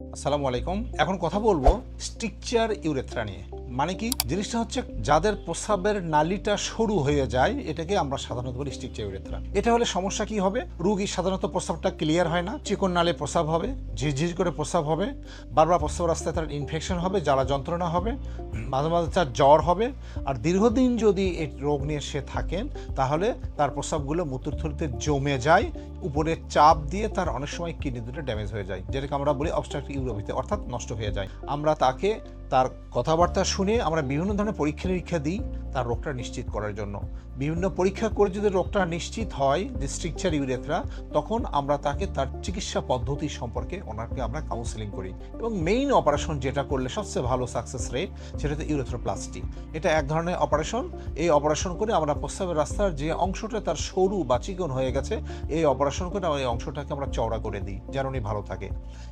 আসসালামু আলাইকুম। এখন কথা বলব স্ট্রিকচার ইউরেথ্রা নিয়ে। মানে কি? জিনিসটা হচ্ছে যাদের প্রস্রাবের নালিটা সরু হয়ে যায়, এটাকে আমরা সাধারণত বলি স্ট্রিকচার ইউরেথ্রা এটা হলে সমস্যা কি হবে? রুগী সাধারণত প্রস্রাবটা ক্লিয়ার হয় না, চিকন নালে প্রস্রাব হবে, ঝিরঝির করে প্রস্রাব হবে, বারবার প্রস্রাব রাস্তায় তার ইনফেকশন হবে, জ্বালা যন্ত্রণা হবে, মাঝে মাঝে তার জ্বর হবে, আর দীর্ঘদিন যদি এই রোগ নিয়ে সে থাকেন, তাহলে তার প্রস্রাবগুলো মূত্রথলিতে জমে যায়, উপরে চাপ দিয়ে তার অনেক সময় কিডনি দুটো ড্যামেজ হয়ে যায়, যেটাকে আমরা বলি অবস্ট্রাকটিভ ইউরোপিতে, অর্থাৎ নষ্ট হয়ে যায়। আমরা তাকে তার কথাবার্তা শুনে আমরা বিভিন্ন ধরনের পরীক্ষা নিরীক্ষা দিই তার রোগটা নিশ্চিত করার জন্য। বিভিন্ন পরীক্ষা করে যদি রোগটা নিশ্চিত হয় যে স্ট্রিকচার ইউরেথ্রা তখন আমরা তাকে তার চিকিৎসা পদ্ধতি সম্পর্কে ওনাকে আমরা কাউন্সেলিং করি। এবং মেইন অপারেশন যেটা করলে সবচেয়ে ভালো সাকসেস রেট সেটা হচ্ছে ইউরেথ্রোপ্লাস্টি এটা এক ধরনের অপারেশন এই অপারেশন করে আমরা প্রস্তাবের রাস্তার যে অংশটা তার সরু বা চিকন হয়ে গেছে, এই অপারেশন করে আমরা এই অংশটাকে আমরা চওড়া করে দিই, যেন উনি ভালো থাকে।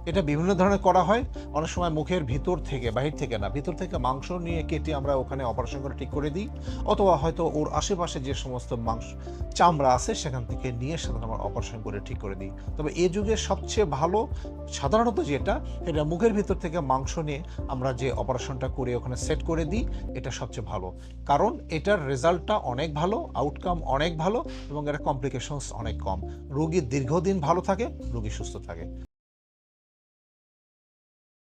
এটা বিভিন্ন ধরনের করা হয়। অনেক সময় মুখের ভিতর থেকে, বাহির থেকে না, ভিতর থেকে মাংস নিয়ে কেটে আমরা ওখানে অপারেশন করে ঠিক করে দিই, অথবা হয়তো ওর আশেপাশে যে সমস্ত মাংস, চামড়া আছে সেখান থেকে নিয়ে সাধারণত আমরা অপারেশন করে ঠিক করে দিই। তবে এ যুগে সবচেয়ে ভালো সাধারণত যেটা এটা মুখের ভিতর থেকে মাংস নিয়ে আমরা যে অপারেশনটা করে ওখানে সেট করে দিই, এটা সবচেয়ে ভালো। কারণ এটার রেজাল্টটা অনেক ভালো আউটকাম অনেক ভালো, এবং এর কমপ্লিকেশনস অনেক কম। রোগী দীর্ঘদিন ভালো থাকে, রোগী সুস্থ থাকে।